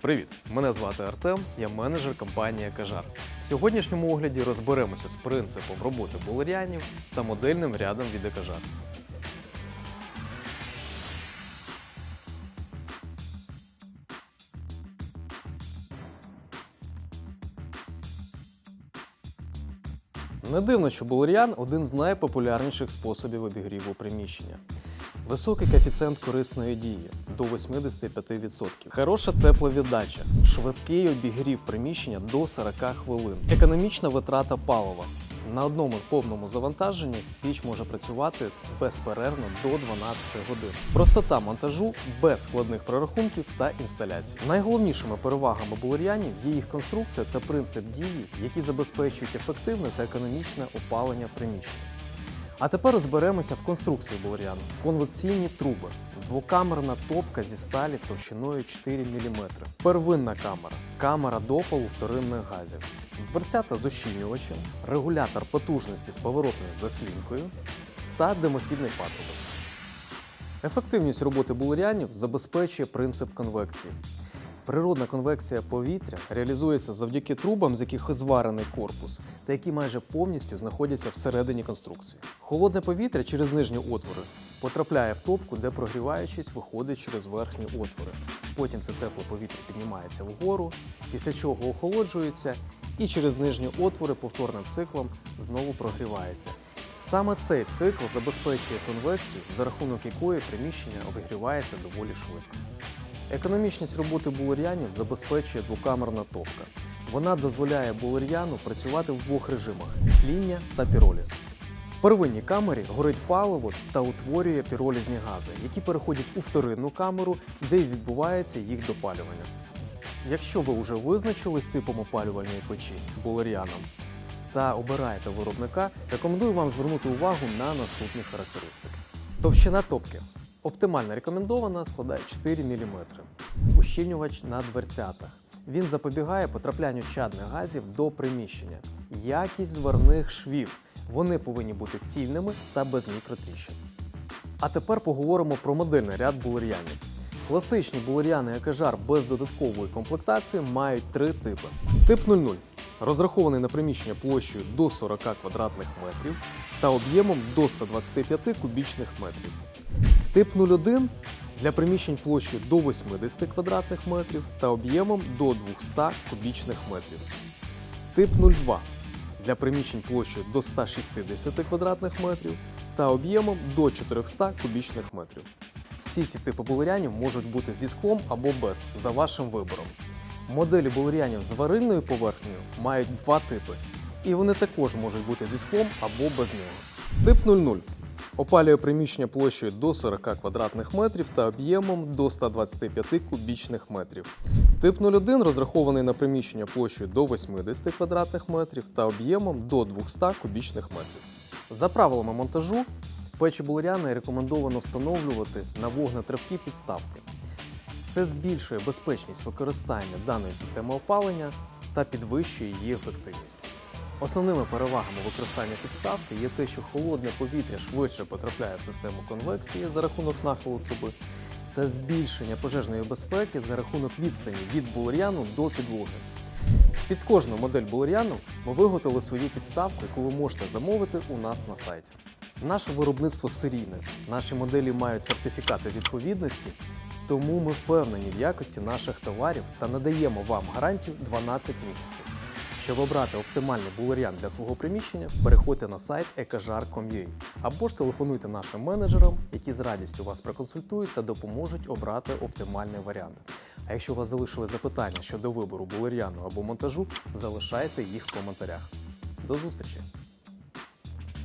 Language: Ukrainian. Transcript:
Привіт! Мене звати Артем, я менеджер компанії Кажар. В сьогоднішньому огляді розберемося з принципом роботи булер'янів та модельним рядом від Екажар. Не дивно, що булер'ян один з найпопулярніших способів обігріву приміщення. Високий коефіцієнт корисної дії до 85%. Хороша тепловіддача, швидкий обігрів приміщення до 40 хвилин. Економічна витрата палива. На одному повному завантаженні піч може працювати безперервно до 12 годин. Простота монтажу без складних прорахунків та інсталяцій. Найголовнішими перевагами булер'янів є їх конструкція та принцип дії, які забезпечують ефективне та економічне опалення приміщення. А тепер розберемося в конструкції булер'яну. Конвекційні труби, двокамерна топка зі сталі товщиною 4 мм, первинна камера, камера допалу вторинних газів, дверцята з ощільнювачем, регулятор потужності з поворотною заслінкою та димохідний патрубок. Ефективність роботи булер'янів забезпечує принцип конвекції. Природна конвекція повітря реалізується завдяки трубам, з яких зварений корпус, та які майже повністю знаходяться всередині конструкції. Холодне повітря через нижні отвори потрапляє в топку, де прогріваючись, виходить через верхні отвори. Потім це тепле повітря піднімається вгору, після чого охолоджується і через нижні отвори повторним циклом знову прогрівається. Саме цей цикл забезпечує конвекцію, за рахунок якої приміщення обігрівається доволі швидко. Економічність роботи булер'янів забезпечує двокамерна топка. Вона дозволяє булер'яну працювати в двох режимах тління та піроліз. В первинній камері горить паливо та утворює піролізні гази, які переходять у вторинну камеру, де відбувається їх допалювання. Якщо ви вже визначились типом опалювальної печі булер'яном та обираєте виробника, рекомендую вам звернути увагу на наступні характеристики. Товщина топки. Оптимально рекомендована складає 4 мм. Ущільнювач на дверцятах. Він запобігає потраплянню чадних газів до приміщення. Якість зварних швів. Вони повинні бути цільними та без мікротріщин. А тепер поговоримо про модельний ряд булер'янів. Класичні булер'яни Екажар без додаткової комплектації мають три типи. Тип 00 розрахований на приміщення площею до 40 квадратних метрів та об'ємом до 125 кубічних метрів. Тип 01 для приміщень площею до 80 квадратних метрів та об'ємом до 200 кубічних метрів. Тип 02 для приміщень площею до 160 квадратних метрів та об'ємом до 400 кубічних метрів. Всі ці типи булерянів можуть бути зі склом або без, за вашим вибором. Моделі булерянів з варильною поверхнею мають два типи, і вони також можуть бути зі склом або без нього. Тип 00 опалює приміщення площею до 40 квадратних метрів та об'ємом до 125 кубічних метрів. Тип 01 розрахований на приміщення площею до 80 квадратних метрів та об'ємом до 200 кубічних метрів. За правилами монтажу, печі булеряни рекомендовано встановлювати на вогнетривкі підставки. Це збільшує безпечність використання даної системи опалення та підвищує її ефективність. Основними перевагами використання підставки є те, що холодне повітря швидше потрапляє в систему конвекції за рахунок нахилу труби та збільшення пожежної безпеки за рахунок відстані від булер'яну до підлоги. Під кожну модель булер'яну ми виготовили свою підставку, яку ви можете замовити у нас на сайті. Наше виробництво серійне, наші моделі мають сертифікати відповідності, тому ми впевнені в якості наших товарів та надаємо вам гарантію 12 місяців. Щоб обрати оптимальний булеріан для свого приміщення, переходьте на сайт ekajar.com.ua або ж телефонуйте нашим менеджерам, які з радістю вас проконсультують та допоможуть обрати оптимальний варіант. А якщо у вас залишили запитання щодо вибору булеріану або монтажу, залишайте їх в коментарях. До зустрічі!